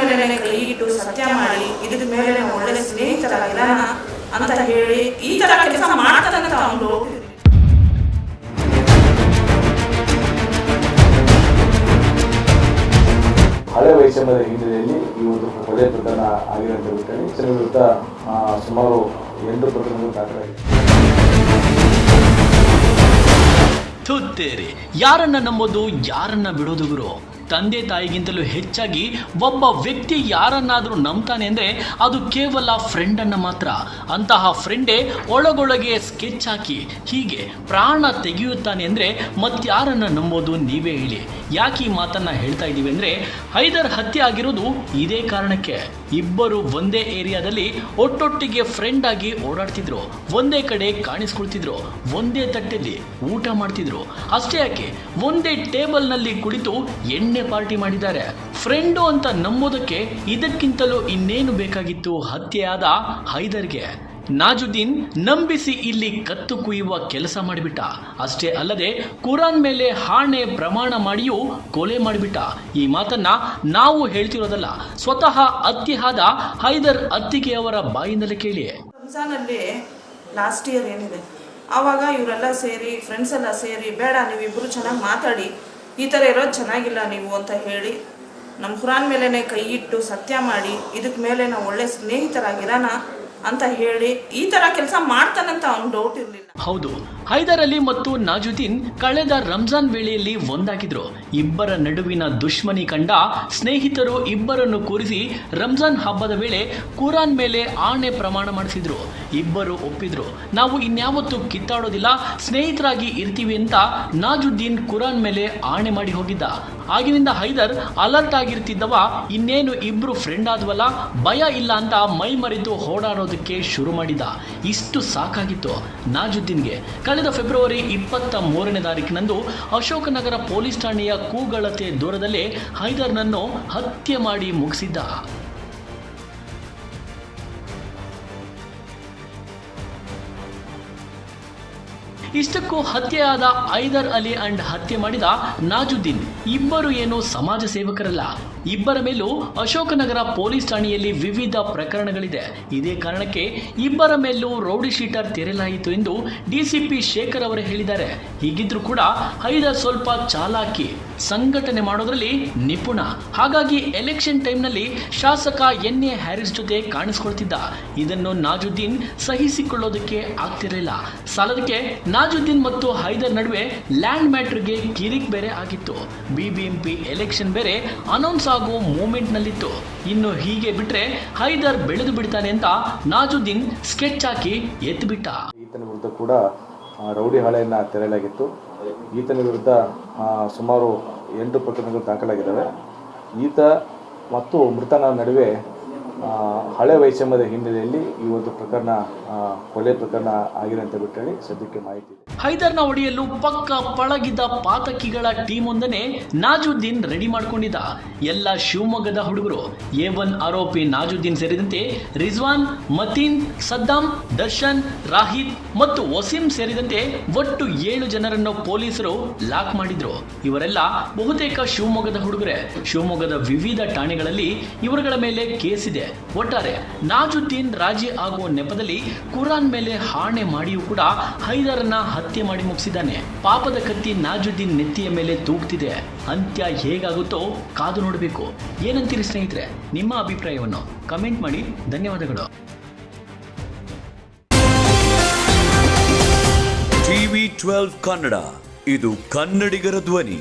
ಮೇಲೆ ಕೈ ಇಟ್ಟು ಸತ್ಯ ಮಾಡಿ ಇದ್ರ ಮೇಲೆ ನಾವು ಒಳ್ಳೆ ಸ್ನೇಹಿತರಾಗಿರೋಣ ಅಂತ ಹೇಳಿ ಈ ತರ ಕೆಲಸ ಅವನು ಹಳೆ ವೈಷಮ್ಯದ ಹಿನ್ನೆಲೆಯಲ್ಲಿ ಈ ಒಂದು ಕೊಲೆ ಪ್ರಕರಣ ಆಗಿದೆ ಅಂತ ಹೇಳ್ತಾರೆ ಇದರ ವಿರುದ್ಧ ಆ, ಸುಮಾರು ಎಂಟು ಪ್ರಕರಣಗಳು ದಾಖಲಾಗಿದೆ ಯಾರನ್ನ ನಂಬೋದು ಯಾರನ್ನ ಬಿಡೋದು ಗುರು? ತಂದೆ ತಾಯಿಗಿಂತಲೂ ಹೆಚ್ಚಾಗಿ ಒಬ್ಬ ವ್ಯಕ್ತಿ ಯಾರನ್ನಾದರೂ ನಂಬ್ತಾನೆ ಅಂದರೆ ಅದು ಕೇವಲ ಫ್ರೆಂಡನ್ನು ಮಾತ್ರ. ಅಂತಹ ಫ್ರೆಂಡೇ ಒಳಗೊಳಗೆ ಸ್ಕೆಚ್ ಹಾಕಿ ಹೀಗೆ ಪ್ರಾಣ ತೆಗೆಯುತ್ತಾನೆ ಅಂದರೆ ಮತ್ತಾರನ್ನು ನಂಬೋದು ನೀವೇ ಹೇಳಿ. ಯಾಕೆ ಈ ಮಾತನ್ನು ಹೇಳ್ತಾ ಇದ್ದೀವಿ ಅಂದರೆ ಹೈದರ್ ಹತ್ಯೆ ಆಗಿರೋದು ಇದೇ ಕಾರಣಕ್ಕೆ. ಇಬ್ಬರು ಒಂದೇ ಏರಿಯಾದಲ್ಲಿ ಒಟ್ಟೊಟ್ಟಿಗೆ ಫ್ರೆಂಡ್ ಆಗಿ ಓಡಾಡ್ತಿದ್ರು. ಒಂದೇ ಕಡೆ ಕಾಣಿಸ್ಕೊಳ್ತಿದ್ರು. ಒಂದೇ ತಟ್ಟೆಯಲ್ಲಿ ಊಟ ಮಾಡ್ತಿದ್ರು. ಅಷ್ಟೇ ಯಾಕೆ? ಒಂದೇ ಟೇಬಲ್ನಲ್ಲಿ ಕುಳಿತು ಎಣ್ಣೆ ಪಾರ್ಟಿ ಮಾಡಿದ್ದಾರೆ. ಫ್ರೆಂಡು ಅಂತ ನಂಬೋದಕ್ಕೆ ಇದಕ್ಕಿಂತಲೂ ಇನ್ನೇನು ಬೇಕಾಗಿತ್ತು? ಹತ್ಯೆಯಾದ ಹೈದರ್ಗೆ. ನಾಜುದ್ದೀನ್ ನಂಬಿಸಿ ಇಲ್ಲಿ ಕತ್ತು ಕುಯ್ಯುವ ಕೆಲಸ ಮಾಡಿಬಿಟ್ಟ. ಅಷ್ಟೇ ಅಲ್ಲದೆ ಕುರಾನ್ ಮೇಲೆ ಹಾಣೆ ಪ್ರಮಾಣ ಮಾಡಿಯೂ ಕೊಲೆ ಮಾಡಿಬಿಟ್ಟ. ಈ ಮಾತನ್ನ ನಾವು ಹೇಳ್ತಿರೋದಲ್ಲ, ಸ್ವತಃ ಅತ್ತಿಹಾದ ಹೈದರ್ ಅತ್ತಿಗೆಯವರ ಬಾಯಿಂದಲೇ ಕೇಳಿ. ರಂಜಾನಲ್ಲಿ ಲಾಸ್ಟ್ ಇಯರ್ ಏನಿದೆ? ಆವಾಗ ಇವರೆಲ್ಲ ಸೇರಿ ಫ್ರೆಂಡ್ಸ್ ಎಲ್ಲ ಸೇರಿ, ಬೇಡ, ನೀವಿಬ್ರು ಚೆನ್ನಾಗಿ ಮಾತಾಡಿ. ಈ ಥರ ಇರೋದು ಚೆನ್ನಾಗಿಲ್ಲ ನೀವು ಅಂತ ಹೇಳಿ ನಮ್ಮ ಕುರಾನ್ ಮೇಲೇ ಕೈ ಇಟ್ಟು ಸತ್ಯ ಮಾಡಿ ಇದಕ್ಕೆ ಮೇಲೆ ನಾವು ಒಳ್ಳೆ ಸ್ನೇಹಿತರಾಗಿರೋಣ ಅಂತ ಹೇಳಿ ಈ ತರ ಕೆಲಸ ಮಾಡ್ತಾನಂತ ಅವ್ನು ಡೌಟ್ ಇರಲಿಲ್ಲ. ಹೌದು, ಹೈದರ್ ಅಲಿ ಮತ್ತು ನಾಜುದ್ದೀನ್ ಕಳೆದ ರಂಜಾನ್ ವೇಳೆಯಲ್ಲಿ ಒಂದಾಗಿದ್ರು. ಇಬ್ಬರ ನಡುವಿನ ದುಶ್ಮನಿ ಕಂಡ ಸ್ನೇಹಿತರು ಇಬ್ಬರನ್ನು ಕೂರಿಸಿ ರಂಜಾನ್ ಹಬ್ಬದ ವೇಳೆ ಕುರಾನ್ ಮೇಲೆ ಆಣೆ ಪ್ರಮಾಣ ಮಾಡಿಸಿದ್ರು. ಇಬ್ಬರು ಒಪ್ಪಿದ್ರು, ನಾವು ಇನ್ಯಾವತ್ತೂ ಕಿತ್ತಾಡೋದಿಲ್ಲ, ಸ್ನೇಹಿತರಾಗಿ ಇರ್ತೀವಿ ಅಂತ ನಾಜುದ್ದೀನ್ ಕುರಾನ್ ಮೇಲೆ ಆಣೆ ಮಾಡಿ ಹೋಗಿದ್ದ. ಆಗಿನಿಂದ ಹೈದರ್ ಅಲರ್ಟ್ ಆಗಿರ್ತಿದ್ದವ, ಇನ್ನೇನು ಇಬ್ರು ಫ್ರೆಂಡ್ ಆದ್ವಲ್ಲ, ಭಯ ಇಲ್ಲ ಅಂತ ಮೈ ಮರೆತು ಓಡಾಡೋದಕ್ಕೆ ಶುರು ಮಾಡಿದ. ಇಷ್ಟು ಸಾಕಾಗಿತ್ತು. ನಾಜುದ್ದೀನ್ಗೆ ಕಳೆದ ಫೆಬ್ರವರಿ ಇಪ್ಪತ್ತ ಮೂರನೇ ತಾರೀಕಿನಂದು ಅಶೋಕನಗರ ಪೊಲೀಸ್ ಠಾಣೆಯ ಕೂಗಳತೆ ದೂರದಲ್ಲೇ ಹೈದರ್ನನ್ನು ಹತ್ಯೆ ಮಾಡಿ ಮುಗಿಸಿದ್ದ. ಇಷ್ಟಕ್ಕೂ ಹತ್ಯೆಯಾದ ಐದರ್ ಅಲಿ ಅಂಡ್ ಹತ್ಯೆ ಮಾಡಿದ ನಾಜುದ್ದೀನ್. ಇಬ್ಬರು ಏನು ಸಮಾಜ ಸೇವಕರಲ್ಲ. ಇಬ್ಬರ ಮೇಲೂ ಅಶೋಕನಗರ ಪೊಲೀಸ್ ಠಾಣೆಯಲ್ಲಿ ವಿವಿಧ ಪ್ರಕರಣಗಳಿದೆ. ಇದೇ ಕಾರಣಕ್ಕೆ ಇಬ್ಬರ ಮೇಲೂ ರೌಡಿ ಶೀಟರ್ ತೆರೆಯಲಾಯಿತು ಎಂದು ಡಿಸಿಪಿ ಶೇಖರ್ ಅವರು ಹೇಳಿದ್ದಾರೆ. ಹೀಗಿದ್ರೂ ಕೂಡ ಹೈದರ್ ಸ್ವಲ್ಪ ಚಾಲಾಕಿ. ಸಂಘಟನೆ ಮಾಡೋದ್ರಲ್ಲಿ ನಿಪುಣ. ಹಾಗಾಗಿ ಎಲೆಕ್ಷನ್ ಟೈಮ್ನಲ್ಲಿ ಶಾಸಕ ಎನ್ ಎ ಹ್ಯಾರಿಸ್ ಜೊತೆ ಕಾಣಿಸ್ಕೊಳ್ತಿದ್ದ. ಇದನ್ನು ನಾಜುದ್ದೀನ್ ಸಹಿಸಿಕೊಳ್ಳೋದಕ್ಕೆ ಆಗ್ತಿರಲಿಲ್ಲ. ಸಾಲದಕ್ಕೆ ನಾಜುದ್ದೀನ್ ಮತ್ತು ಹೈದರ್ ನಡುವೆ ಲ್ಯಾಂಡ್ ಮ್ಯಾಟ್ರಿಗೆ ಕಿರಿಕ್ ಬೇರೆ ಆಗಿತ್ತು. ಬಿಬಿಎಂಪಿ ಎಲೆಕ್ಷನ್ ಬೇರೆ ಅನೌನ್ಸ್ ಆಗೋ ಮೂಮೆಂಟ್ನಲ್ಲಿತ್ತು. ಇನ್ನು ಹೀಗೆ ಬಿಟ್ರೆ ಹೈದರ್ ಬೆಳೆದು ಬಿಡ್ತಾನೆ ಅಂತ ನಾಜುದ್ದೀನ್ ಸ್ಕೆಚ್ ಹಾಕಿ ಎತ್ತಿಬಿಟ್ಟ ಈತನ ವಿರುದ್ಧ ಕೂಡ ರೌಡಿ ಹಾಳೆಯನ್ನು ತೆರೆಯಲಾಗಿತ್ತು. ಈತನ ವಿರುದ್ಧ ಸುಮಾರು ಎಂಟು ಪ್ರಕರಣಗಳು ದಾಖಲಾಗಿದ್ದಾವೆ. ಈತ ಮತ್ತು ಮೃತನ ನಡುವೆ ಹಳೆ ವೈಷಮ್ಯದ ಹಿನ್ನೆಲೆಯಲ್ಲಿ ಈ ಒಂದು ಪ್ರಕರಣ ಕೊಲೆ ಪ್ರಕರಣ ಆಗಿರಂತ ಅಂತ ಬಿಟ್ಟೇಳಿ ಸದ್ಯಕ್ಕೆ ಮಾಹಿತಿ ಹೈದರ್ನ ಒಡೆಯಲು ಪಕ್ಕ ಪಳಗಿದ ಪಾತಕಿಗಳ ಟೀಮ್ ಒಂದನೇ ನಾಜುದ್ದೀನ್ ರೆಡಿ ಮಾಡಿಕೊಂಡಿದ್ದ. ಎಲ್ಲ ಶಿವಮೊಗ್ಗದ ಹುಡುಗರು ಎ ಒನ್ ಆರೋಪಿ ನಾಜುದ್ದೀನ್ ಸೇರಿದಂತೆ ರಿಜ್ವಾನ್, ಮತೀನ್, ಸದ್ದಾಂ, ದರ್ಶನ್ ರಾಹಿದ್ ಮತ್ತು ವಸೀಂ ಸೇರಿದಂತೆ ಒಟ್ಟು ಏಳು ಜನರನ್ನು ಪೊಲೀಸರು ಲಾಕ್ ಮಾಡಿದ್ರು. ಇವರೆಲ್ಲ ಬಹುತೇಕ ಶಿವಮೊಗ್ಗದ ಹುಡುಗರೇ. ಶಿವಮೊಗ್ಗದ ವಿವಿಧ ಠಾಣೆಗಳಲ್ಲಿ ಇವರುಗಳ ಮೇಲೆ ಕೇಸ್ ಇದೆ. ಒಟ್ಟಾರೆ ನಾಜುದ್ದೀನ್ ರಾಜಿ ಆಗುವ ನೆಪದಲ್ಲಿ ಕುರಾನ್ ಮೇಲೆ ಹಾಣೆ ಮಾಡಿಯೂ ಕೂಡ ಹೈದರನ್ನ ಹತ್ಯೆ ಮಾಡಿ ಮುಗಿಸಿದ್ದಾನೆ. ಪಾಪದ ಕತ್ತಿ ನಾಜುದ್ದೀನ್ ನೆತ್ತಿಯ ಮೇಲೆ ತೂಗ್ತಿದೆ. ಅಂತ್ಯ ಹೇಗಾಗುತ್ತೋ ಕಾದು ನೋಡಬೇಕು. ಏನಂತೀರಿ ಸ್ನೇಹಿತರೆ, ನಿಮ್ಮ ಅಭಿಪ್ರಾಯವನ್ನು ಕಮೆಂಟ್ ಮಾಡಿ. ಧನ್ಯವಾದಗಳು. ಟಿವಿ ಟ್ವೆಲ್ವ್ ಕನ್ನಡ, ಇದು ಕನ್ನಡಿಗರ ಧ್ವನಿ.